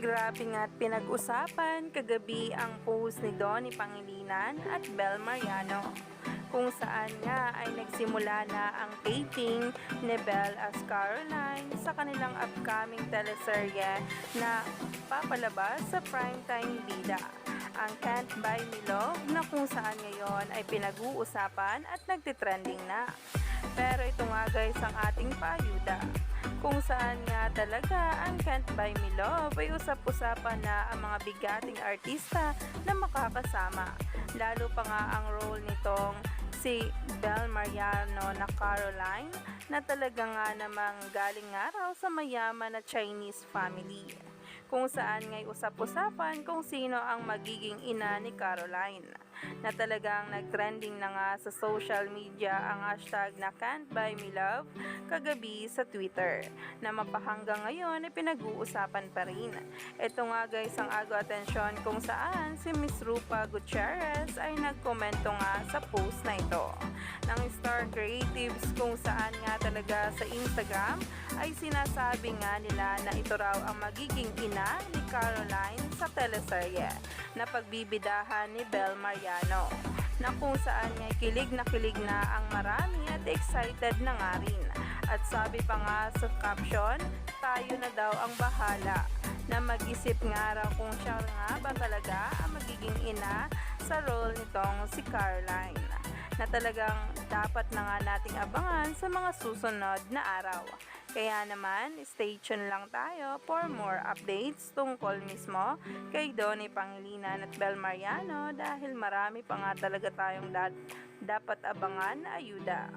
Grabe nga't pinag-usapan kagabi ang post ni Donnie Pangilinan at Bel Mariano kung saan nga ay nagsimula na ang taping ni Belle as Caroline sa kanilang upcoming teleserye na papalabas sa primetime bida ang Can't Buy Me Love na kung saan ngayon ay pinag-uusapan at nagtitrending na. Pero ito nga guys ang ating payuda kung saan nga talaga ang Can't Buy Me Love ay usap-usapan na ang mga bigating artista na makakasama. Lalo pa nga ang role nitong si Bel Mariano na Caroline na talaga nga namang galing nga raw sa mayaman na Chinese family kung saan nga'y usap-usapan kung sino ang magiging ina ni Caroline na talagang nagtrending na nga sa social media ang hashtag na Can't Buy Me Love kagabi sa Twitter na mapahanggang ngayon ay pinag-uusapan pa rin. Ito nga guys ang ago atensyon kung saan si Miss Rupa Gutierrez ay nagkomento nga sa post na ito ng Star Creatives kung saan nga talaga sa Instagram ay sinasabi nga nila na ito raw ang magiging ina ni Caroline sa teleserye na pagbibidahan ni Bel Mariano na kung saan nga kilig na kilig na ang marami at excited na nga rin. At sabi pa nga sa caption, tayo na daw ang bahala na mag-isip nga raw kung siya nga ba talaga ang magiging ina sa role nitong si Caroline na talagang dapat na nga nating abangan sa mga susunod na araw. Kaya naman, stay tuned lang tayo for more updates tungkol mismo kay Donnie Pangilinan at Bel Mariano dahil marami pa nga talaga tayong dapat abangan na ayuda.